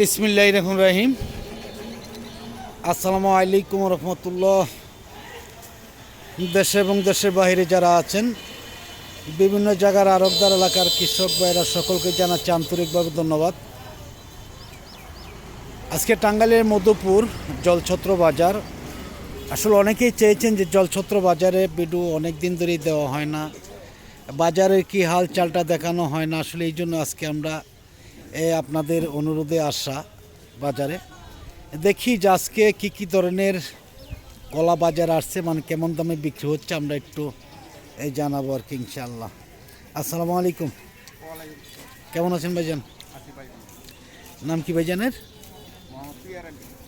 বিসমিল্লাহ রহমান রাহিম। আসসালামু আলাইকুম রহমতুল্লাহ। দেশে এবং দেশের বাইরে যারা আছেন, বিভিন্ন জায়গার আরবদার এলাকার কৃষক ভাইরা সকলকে জানাচ্ছি আন্তরিকভাবে ধন্যবাদ। আজকে টাঙ্গাইলের মধুপুর জলছত্র বাজার, আসলে অনেকেই চেয়েছেন যে জলছত্র বাজারে বিডু অনেক দিন ধরেই দেওয়া হয় না। বাজারের কি হাল চালটা দেখানো হয় না, আসলে এই জন্য আজকে আমরা আপনাদের অনুরোধে আসা বাজারে। দেখি যে আজকে কী কী ধরনের কলা বাজার আসছে মানে কেমন দামে বিক্রি হচ্ছে আমরা একটু এই জানাব আর কি ইনশাল্লাহ আসসালামু আলাইকুম। কেমন আছেন ভাইজান? নাম কি ভাইজানের?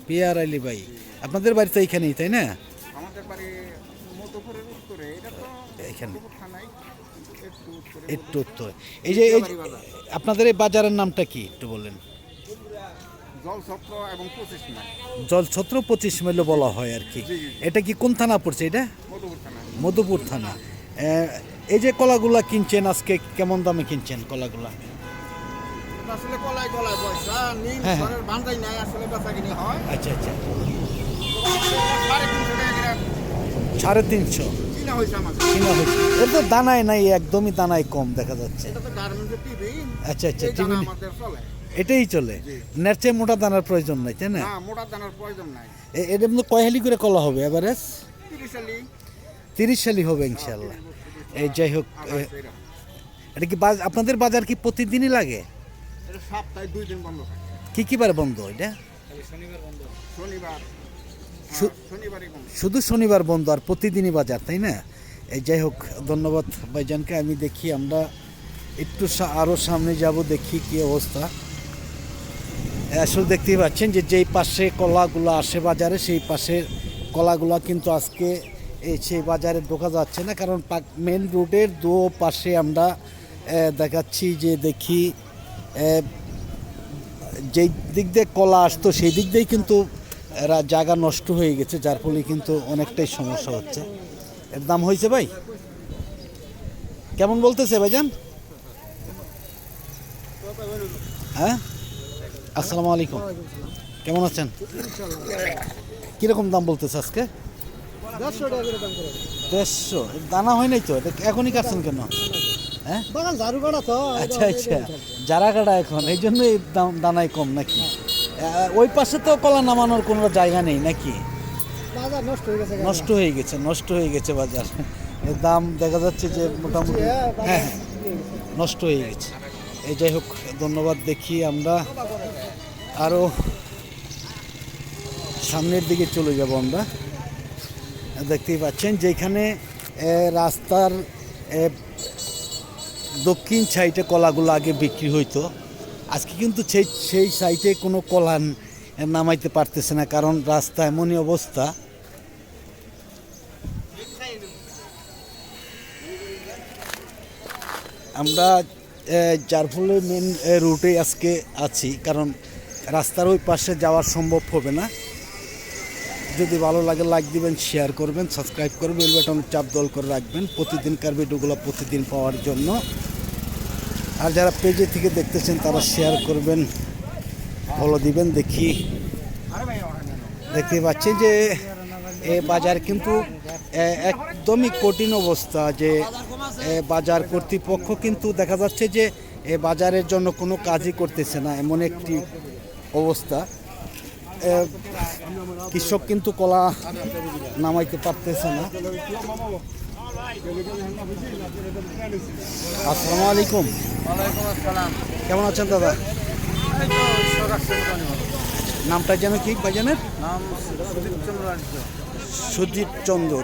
পিয়ার আলী। ভাই। আপনাদের বাড়ি তো এইখানেই তাই না? আমাদের বাড়ি উত্তরে এটা তো থানায় একটু উত্তর। এই যে আপনাদের এই বাজারের নামটা কি একটু বললেন জলছত্র পঁচিশ মাইল বলা হয় আর কি। এটা কি কোন থানা পড়ছে এটা? মধুপুর থানা। এই যে কলাগুলা কিনছেন আজকে কেমন দামে কিনছেন কলাগুলা? আসলে পয়সা হ্যাঁ, হ্যাঁ। ঘরের বান্ধাই নাই আসলে বেচা কিনি হয়। আচ্ছা আচ্ছা। সাড়ে তিনশো সাড়ে তিনশো। কিনা হয়েছে আমাদের কিনা হয়েছে। এটা তো দানায় নাই একদমই দানায় কম দেখা যাচ্ছে। এটা আচ্ছা আচ্ছা এটাই চলে। জি। মোটা দানার প্রয়োজন নাই তাই না? মোটা দানার প্রয়োজন নাই। এ- এটার মধ্যে কয় হালি করে কলা হবে এভারেজ? তিরিশ সালি হবে ইনশাল্লাহ এই যাই হোক। এটা কি আপনাদের বাজার কি প্রতিদিনই লাগে? এটা সপ্তাহে দুই দিন বন্ধ কি কি বার বন্ধ এটা? শনিবার বন্ধ। শুধু শনিবার বন্ধ আর প্রতিদিনই বাজার, তাই না? এই যাই হোক, ধন্যবাদ ভাইজানকে। আমি দেখি আমরা একটু সা- আরও সামনে যাব, দেখি কি অবস্থা। আসলে দেখতেই পাচ্ছেন যে যেই পাশে কলাগুলো আসে বাজারে, সেই পাশের কলাগুলো কিন্তু আজকে এই সেই বাজারে ঢোকা যাচ্ছে না। কারণ মেন রোডের দু পাশে আমরা দেখাচ্ছি যে দেখি যেই দিক দিয়ে কলা আসতো, সেই দিক দিয়েই কিন্তু এরা জায়গা নষ্ট হয়ে গেছে যার ফলে কিন্তু অনেকটাই সমস্যা হচ্ছে। এর দাম হয়েছে ভাই? কেমন বলতেছে ভাইজান? হ্যাঁ? আসসালামু আলাইকুম। কেমন আছেন? কীরকম দাম বলতেছে আজকে? দেড়শো। দানা হয় নাই তো? এটা এখনই কাটছেন কেন? হ্যাঁ? আচ্ছা আচ্ছা। যারা কাটা এখন। এই জন্য এই দাম দানায় কম নাকি? ওই পাশে তো কলা নামানোর কোনো জায়গা নেই নাকি? বাজার নষ্ট হয়ে গেছে নষ্ট হয়ে গেছে নষ্ট হয়ে গেছে বাজার। এর দাম দেখা যাচ্ছে যে মোটামুটি হ্যাঁ হ্যাঁ, নষ্ট হয়ে গেছে। এই যাই হোক ধন্যবাদ দেখি আমরা। আরও সামনের দিকে চলে যাব আমরা। দেখতেই পাচ্ছেন যেখানে রাস্তার দক্ষিণ সাইডে কলাগুলো আগে বিক্রি হইতো। আজকে কিন্তু সেই সেই সাইটে কোনো কলান নামাইতে পারতেছে না, কারণ রাস্তা এমনই অবস্থা। আমরা যার ফলে মেন রুটে আজকে আছি, কারণ রাস্তার ওই পাশে যাওয়া সম্ভব হবে না। যদি ভালো লাগে লাইক দিবেন শেয়ার করবেন সাবস্ক্রাইব করবেন, বেল বাটন চাপ দল করে রাখবেন। প্রতিদিনকার ভিডিওগুলো প্রতিদিন পাওয়ার জন্য। আর যারা পেজে থেকে দেখতেছেন, তারা শেয়ার করবেন ফলো দিবেন, দেখি। দেখতে পাচ্ছেন যে এ বাজার কিন্তু একদমই কঠিন অবস্থা যে বাজার কর্তৃপক্ষ কিন্তু দেখা যাচ্ছে যে এ বাজারের জন্য কোনো কাজই করতেছে না, এমন একটি অবস্থা। কৃষক কিন্তু কলা নামাইতে পারতেছে না। আসসালামু আলাইকুম। আসসালাম। কেমন আছেন দাদা। নামটা যেন কি ভাইজানের? নাম সুদীপ চন্দ্র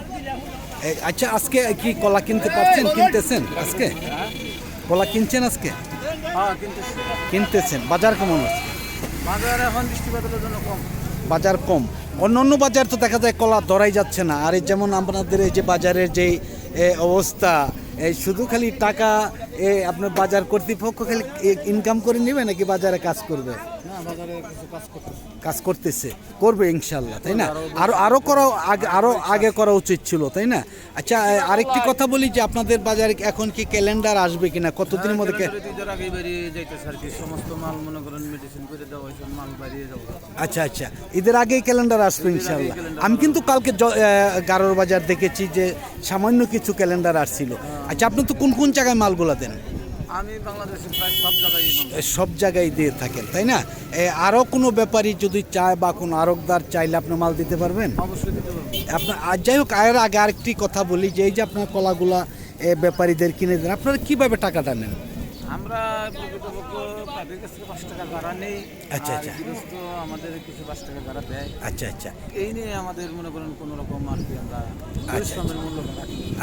আচ্ছা আজকে কি কলা কিনতে পারছেন কিনতেছেন আজকে? কলা কিনছেন আজকে? হ্যাঁ কিনতেছেন। বাজার কেমন আছে? বাজার এখন বৃষ্টিপাতের জন্য কম। বাজার কম। অন্য অন্য বাজার তো দেখা যায় কলা ধরাই যাচ্ছে না। আর এই যেমন আপনাদের এই যে বাজারের যে এ, অবস্থা। শুধু খালি টাকা এ আপনার বাজার কর্তৃপক্ষ খালি ইনকাম করে নেবে নাকি বাজারে কাজ করবে? কাজ করতেছে। করবে ইনশাল্লাহ তাই না? আরও আরও করা আগে আরও আগে করা উচিত ছিল তাই না? আচ্ছা আরেকটি কথা বলি যে আপনাদের বাজারে এখন কি ক্যালেন্ডার আসবে কিনা? কতদিনের মধ্যে বেরিয়ে যাব আচ্ছা আচ্ছা। ঈদের আগেই ক্যালেন্ডার আসবে ইনশাল্লাহ। আমি কিন্তু কালকে গারোর বাজার দেখেছি যে সামান্য কিছু ক্যালেন্ডার আসছিল। আচ্ছা আপনি তো কোন কোন জায়গায় মালগুলা দেন? আমি বাংলাদেশে প্রায় সব জায়গায় সব জায়গায় দিয়ে থাকেন তাই না? এ, আরও কোনো ব্যাপারী যদি চায় বা কোনো আরকদার চাইলে আপনি মাল দিতে পারবেন? অবশ্যই দিতে পারব। আপনার আর যাই হোক আয়ের আগে আরেকটি কথা বলি যে এই যে আপনার কলাগুলা ব্যাপারীদের কিনে দেন আপনারা কীভাবে টাকাটা নেন? আমরা প্রকৃতপক্ষ তাদের কাছ থেকে পাঁচ টাকা ভাড়া নেই। আচ্ছা, আচ্ছা। গৃহস্থ আমাদের কিছু পাঁচ টাকা ভাড়া দেয়। আচ্ছা আচ্ছা। এই নিয়ে আমাদের মনে করেন কোনো রকম আর কি আমরা পরিশ্রমের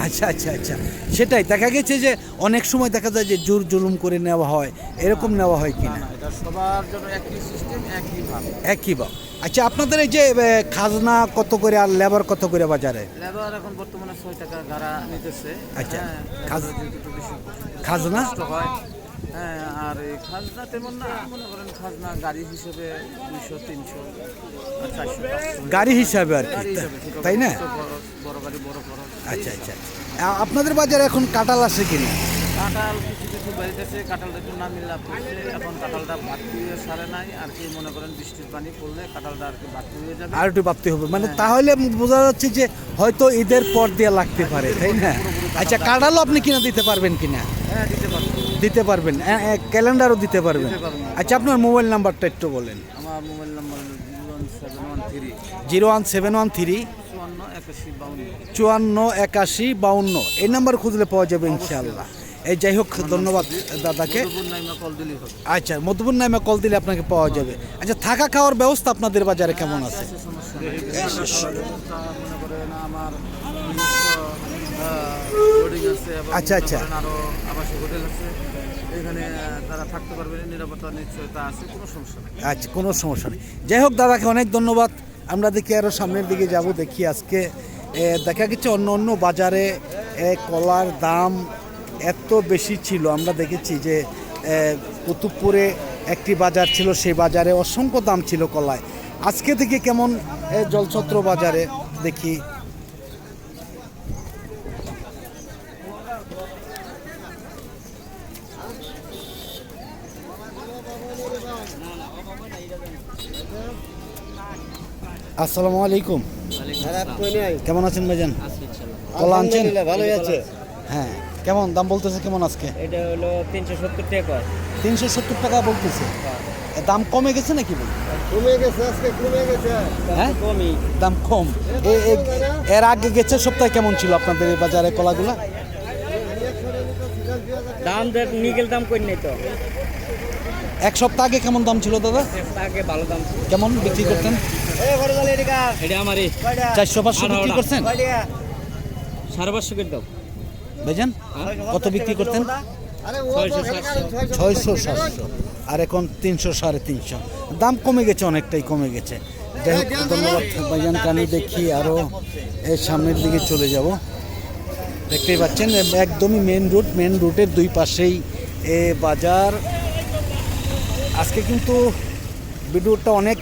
আচ্ছা আচ্ছা আচ্ছা। সেটাই দেখা গেছে যে অনেক সময় দেখা যায় যে জোর জুলুম করে নেওয়া হয়। এরকম নেওয়া হয় কিনা? না এটা সবার জন্য একই সিস্টেম একই ভাব। একই ভাব। আচ্ছা আপনাদের এই যে খাজনা কত করে আর লেবার কত করে বাজারে? লেবার এখন বর্তমানে ছয় টাকা ভাড়া নিতেছে। আচ্ছা। হ্যাঁ, খাজনা? হয়। হ্যাঁ আর এই খাজনা তেমন না মনে করেন খাজনা গাড়ি হিসেবে দুইশো তিনশো চারশো গাড়ি হিসাবে আর কি তাই না? বড় গাড়ি বড় খরচ আচ্ছা আচ্ছা আপনাদের বাজারে এখন কাঁঠাল আছে কিনা কাঁঠাল কিছু কিছু বাড়িতেছে কাঁঠালটা একটু না মিল্লা পড়ছে এখন কাঁঠালটা বাড়তি হয়ে সারে নাই আর কি মনে করেন বৃষ্টির পানি পড়লে কাঁঠালটা আর কি বাড়তি হয়ে যাবে। আর একটু ভাবতে হবে। মানে তাহলে বোঝা যাচ্ছে যে হয়তো ঈদের পর দিয়ে লাগতে পারে তাই না? আচ্ছা কাঁঠালও আপনি কিনা দিতে পারবেন কিনা হ্যাঁ দিতে পারবেন ক্যালেন্ডারও দিতে পারবেন। আচ্ছা আপনার মোবাইল নাম্বারটা একটু বলেন। আমার mobile number zero one seven one three. চুয়ান্ন একাশি বাউন্ন। এই নাম্বার খুঁজলে পাওয়া যাবে ইনশাআল্লাহ। এই যাই হোক ধন্যবাদ। দাদাকে। নাইমা আচ্ছা মধুপুর নামে কল দিলে আপনাকে পাওয়া যাবে। আচ্ছা থাকা খাওয়ার ব্যবস্থা আপনাদের বাজারে কেমন আছে আচ্ছা, আচ্ছা। এখানে তারা থাকতে পারবে কোনো সমস্যা নেই আচ্ছা কোনো সমস্যা নেই। যাই হোক দাদাকে অনেক ধন্যবাদ। আমরা দেখি আরও সামনের দিকে যাব দেখি আজকে দেখা গেছে অন্য অন্য বাজারে কলার দাম এত বেশি ছিল। আমরা দেখেছি যে কুতুবপুরে একটি বাজার ছিল সেই বাজারে অসংখ্য দাম ছিল কলায়। আজকে থেকে কেমন জলছত্র বাজারে দেখি। আসসালামু আলাইকুম। কেমন আছেন ভাইজান? কলা আনছেন? ভালোই আছে। হ্যাঁ কেমন? দাম বলতেছে কেমন আজকে? এটা হলো তিনশো সত্তর টাকা তিনশো সত্তর টাকা বলতেছে। এ, দাম কমে গেছে নাকি ভাই? কমে গেছে আজকে কমে গেছে। হ্যাঁ? কমই। দাম কম। এর আগে গেছে সপ্তাহে কেমন ছিল আপনাদের এই বাজারে কলাগুলা? দাম দেখ নিকেল দাম কই নাই তো? এক সপ্তাহ আগে কেমন দাম ছিল দাদা? আগে ভালো দাম ছিল। কেমন বিক্রি করতেন? এটা আমারই। চারশো পাঁচশো বিক্রি করছেন? সাড়ে পাঁচশো করে দাও। ভাইজান কত বিক্রি করতেন? ছয়শো সাতশো। ছয়শো সাতশো। আর এখন তিনশো সাড়ে তিনশো। দাম কমে গেছে অনেকটাই কমে গেছে। যাই হোক ধন্যবাদ ভাইজান কানি দেখি আরও এই সামনের দিকে চলে যাব। দেখতেই পাচ্ছেন একদমই মেন রুট মেন রুটের দুই পাশেই এ বাজার। আজকে কিন্তু ভিডিওটা অনেক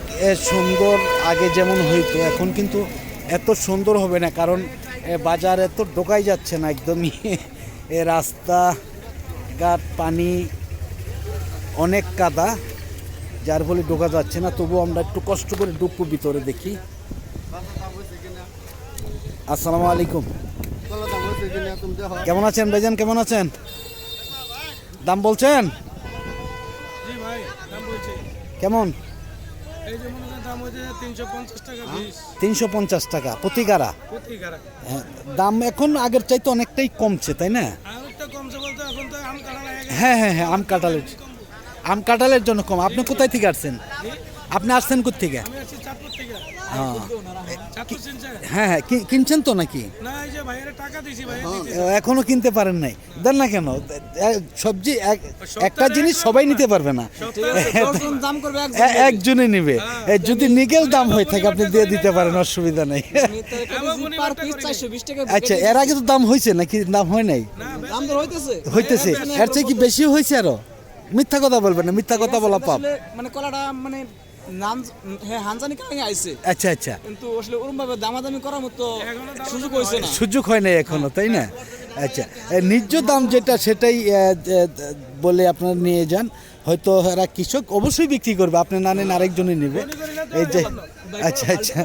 সুন্দর আগে যেমন হইতো এখন কিন্তু এত সুন্দর হবে না কারণ এ, বাজার এত ঢোকাই যাচ্ছে না একদমই। এ রাস্তা ঘাট পানি অনেক কাদা যার ফলে ঢোকা যাচ্ছে না। তবুও আমরা একটু কষ্ট করে ঢুকবো ভিতরে দেখি। আসসালামু আলাইকুম। কেমন আছেন ভাইজান? কেমন আছেন? দাম বলছেন? কেমন? মনে তিনশো পঞ্চাশ টাকা। প্রতি গাড়া? হ্যাঁ, দাম এখন আগের চাইতে অনেকটাই কমছে তাই না? হ্যাঁ হ্যাঁ হ্যাঁ আম কাঁঠালের আম কাঁঠালের জন্য কম। আপনি কোথায় থেকে আসছেন? আপনি আসছেন কোথেকে হ্যাঁ। হ্যাঁ হ্যাঁ কি- কিনছেন তো নাকি? না এই যে ভাইয়ের টাকা দিয়েছি ভাইয়ের দিতে এখনও কিনতে পারেন নাই। দেন না কেন? সবজি এক- একটা জিনিস সবাই নিতে পারবে না। দাম করবে এ- একজনে নিবে। যদি নিগেল দাম হয়ে থাকে আপনি দিয়ে দিতে পারেন অসুবিধা নেই। আচ্ছা এর আগে তো দাম হয়েছে নাকি? দাম হয় নাই? হইতেছে। হইতেছে। এর চেয়ে কি বেশি হয়েছে আরও? মিথ্যা কথা বলবেন না মিথ্যা কথা বলা পাপ। মানে কলাটা মানে নাম হ্যাঁ হানজানি কারণে আইছে? আচ্ছা আচ্ছা। কিন্তু আসলে ওরম ভাবে দামাদামি করার মতো সুযোগ হয়েছে না। সুযোগ হয় নাই এখনও তাই না? আচ্ছা ন্যায্য দাম যেটা সেটাই বলে আপনারা নিয়ে যান। হয়তো এরা কৃষক অবশ্যই বিক্রি করবে। আপনি না নেন আরেকজনই নেবে। এই যে আচ্ছা আচ্ছা।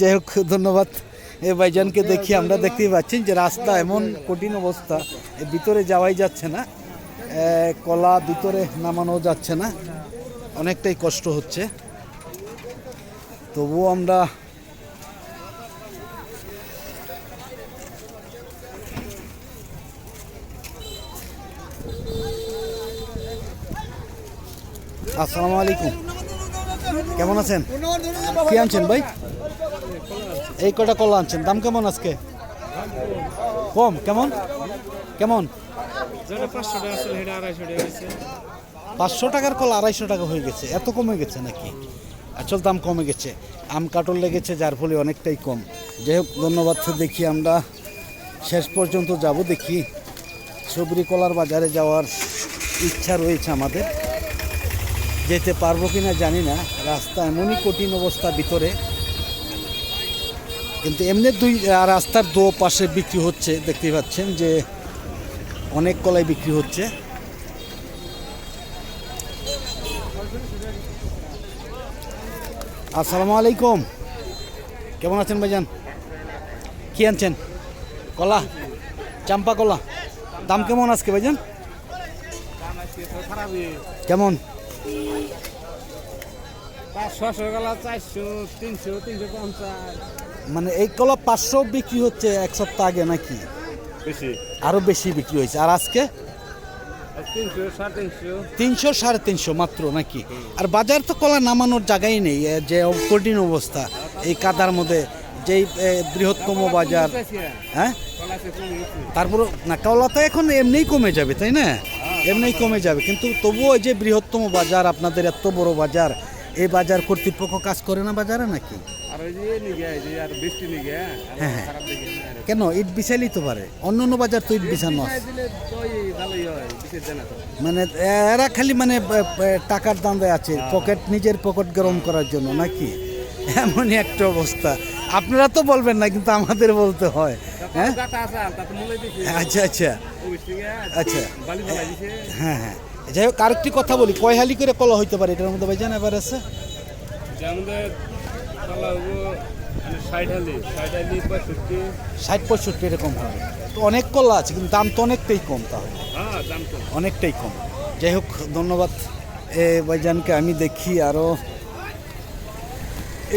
যাই হোক ধন্যবাদ। এ ভাইজানকে দেখি আমরা দেখতেই পাচ্ছি যে রাস্তা এমন কঠিন অবস্থা ভিতরে যাওয়াই যাচ্ছে না। কলা ভিতরে নামানো যাচ্ছে না। অনেকটাই কষ্ট হচ্ছে। তবুও আমরা আসসালামু আলাইকুম। কেমন আছেন? কি আনছেন ভাই? এই কটা কলা আনছেন? দাম কেমন আজকে? কম? কেমন? কেমন? পাঁচশো টাকার কলা আড়াইশো টাকা হয়ে গেছে। এত কমে গেছে নাকি? আসল দাম কমে গেছে। আম কাটল লেগেছে, যার ফলে অনেকটাই কম। যাই হোক, ধন্যবাদ দেখি আমরা। শেষ পর্যন্ত যাব দেখি। সবরি কলার বাজারে যাওয়ার ইচ্ছা রয়েছে আমাদের। যেতে পারব কি না জানি না। রাস্তা এমনই কঠিন অবস্থা ভিতরে। কিন্তু এমনি দুই রাস্তার দো পাশে বিক্রি হচ্ছে দেখতে পাচ্ছেন যে অনেক কলাই বিক্রি হচ্ছে। আসসালামু আলাইকুম। কেমন আছেন ভাইজান? কি আনছেন? কলা? চাম্পা কলা? দাম কেমন আজকে ভাইজান? কেমন? মানে এই কলা পাঁচশো বিক্রি হচ্ছে এক সপ্তাহ আগে নাকি? বেশি। আরও বেশি বিক্রি হয়েছে। আর আজকে? তিনশো সাড়ে তিনশো মাত্র নাকি? আর বাজার তো কলা নামানোর জায়গাই নেই যে কঠিন অবস্থা, এই কাদার মধ্যে, যেই বৃহত্তম বাজার হ্যাঁ? তারপর না, কলা তো এখন এমনিই কমে যাবে, তাই না? এমনিই কমে যাবে, কিন্তু তবুও যে বৃহত্তম বাজার, আপনাদের এত বড় বাজার এই বাজার কর্তৃপক্ষ কাজ করে না বাজারে নাকি? আর ওই যে নিগে এই যে আর বৃষ্টি নিগে হ্যাঁ, হ্যাঁ। কেন? ইট বিছাইলেই তো পারে। অন্য অন্য বাজার তো ইট বিছানো হয় মানে এরা খালি মানে টাকার দামে আছে পকেট নিজের পকেট গরম করার জন্য নাকি? এমনই একটা অবস্থা। আপনারা তো বলবেন না কিন্তু আমাদের বলতে হয় হ্যাঁ? আচ্ছা আচ্ছা। আচ্ছা। হ্যাঁ হ্যাঁ। যাই হোক আরেকটি কথা বলি কয় হালি করে কলা হইতে পারে এটার মধ্যে ভাইজান এবার আছে? মানে ষাট পঁয়ষট্টি এরকম হবে। তো অনেক কলা আছে কিন্তু দাম তো অনেকটাই কম তাহলে। হ্যাঁ দাম অনেকটাই কম। যাই হোক ধন্যবাদ। এ ভাইজানকে আমি দেখি আরও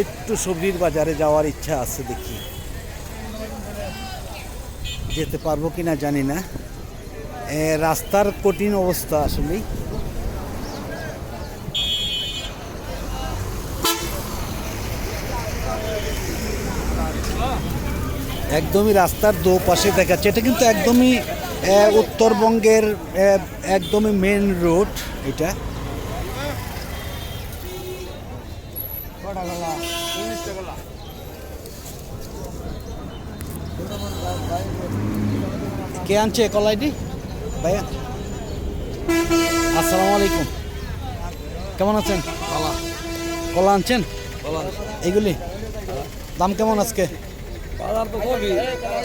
একটু সবজির বাজারে যাওয়ার ইচ্ছা আছে দেখি। যেতে পারব কি না জানি না। রাস্তার কঠিন অবস্থা আসলেই। একদমই রাস্তার দো পাশে দেখাচ্ছে, এটা কিন্তু একদমই উত্তরবঙ্গের একদমই মেন রোড এটা। কে আনছে কলাইটি ভাইয়া। আসসালামু আলাইকুম। কেমন আছেন? কলা আনছেন? এইগুলি? দাম কেমন আজকে?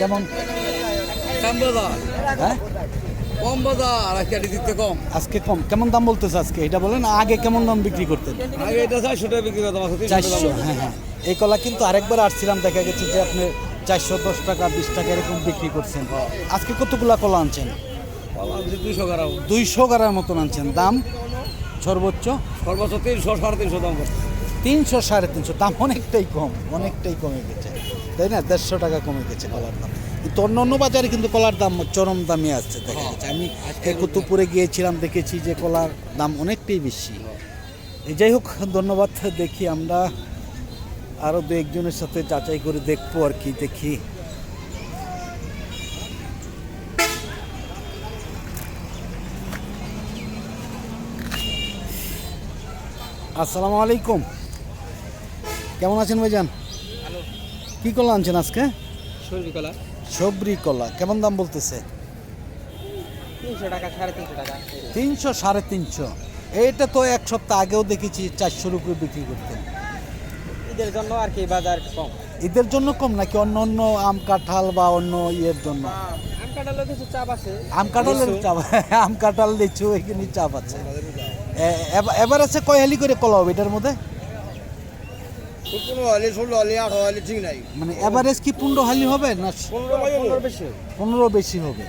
কেমন? হ্যাঁ? কম বাজার আর কেটে দিতে কম। আজকে কম। কেমন দাম বলতেছে আজকে? এটা বলেন আগে কেমন দাম বিক্রি করতেন? আগে এটা চারশো টাকা বিক্রি করতাম চারশো হ্যাঁ হ্যাঁ। এই কলা কিন্তু আরেকবার আসছিলাম দেখা গেছে যে আপনি চারশো দশ টাকা বিশ টাকা এরকম বিক্রি করছেন। আজকে কতগুলা কলা আনছেন? দুইশো গ্রাম। দুইশো গ্রামের মতন আনছেন। দাম সর্বোচ্চ? সর্বোচ্চ তিনশো সাড়ে তিনশো দাম তিনশো সাড়ে তিনশো। দাম অনেকটাই কম অনেকটাই কমে গেছে। তাই না? দেড়শো টাকা কমে গেছে কলার দাম। কিন্তু অন্য অন্য বাজারে কিন্তু কলার দাম চরম দামে আসছে দেখা গেছে আমি এই কুতুবপুরে গিয়েছিলাম দেখেছি যে কলার দাম অনেকটাই বেশি। যাই হোক ধন্যবাদ। দেখি আমরা আরও দু একজনের সাথে যাচাই করে দেখব আর কি দেখি আসসালামু আলাইকুম। কেমন আছেন ভাইজান? কি কলা আনছেন আজকে? কলা। সবরি কলা। কেমন দাম বলতেছে? তিনশো সাড়ে তিনশো এইটা তো এক সপ্তাহ আগেও দেখেছি চারশোর উপরে বিক্রি করতেন। ঈদের জন্য আর কি বাজার কম। ঈদের জন্য কম নাকি অন্য অন্য আম কাঁঠাল বা অন্য ইয়ের জন্য? আম কিছু চাপ আছে। আম কাঁঠালের চাপ আম কাঁঠাল লিচু এখানে চাপ আছে। এবার- আছে কয় হালি করে কলা হবে এটার মধ্যে? মানে এভারেজ কি পনেরো হালি হবে না পনেরো বেশি পনেরো বেশি হবে।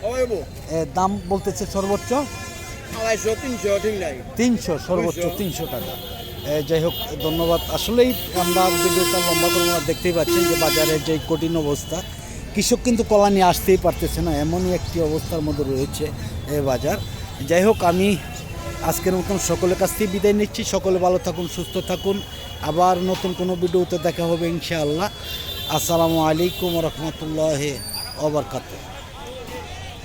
দাম বলতেছে সর্বোচ্চ? তিনশো ঠিক নাই। তিনশো সর্বোচ্চ তিনশো। টাকা। যাই হোক ধন্যবাদ। আসলেই আমরা ভিডিওটা লম্বা করব না দেখতেই পাচ্ছেন যে বাজারে যে কঠিন অবস্থা কৃষক কিন্তু কলা নিয়ে আসতেই পারতেছে না। এমনই একটি অবস্থার মধ্যে রয়েছে এ বাজার। যাই হোক আমি আজকের মতন সকলের কাছ থেকে বিদায় নিচ্ছি। সকলে ভালো থাকুন, সুস্থ থাকুন। আবার নতুন কোনো ভিডিওতে দেখা হবে ইনশাআল্লাহ। আসসালামু আলাইকুম রহমতুল্লাহ ওবরকাত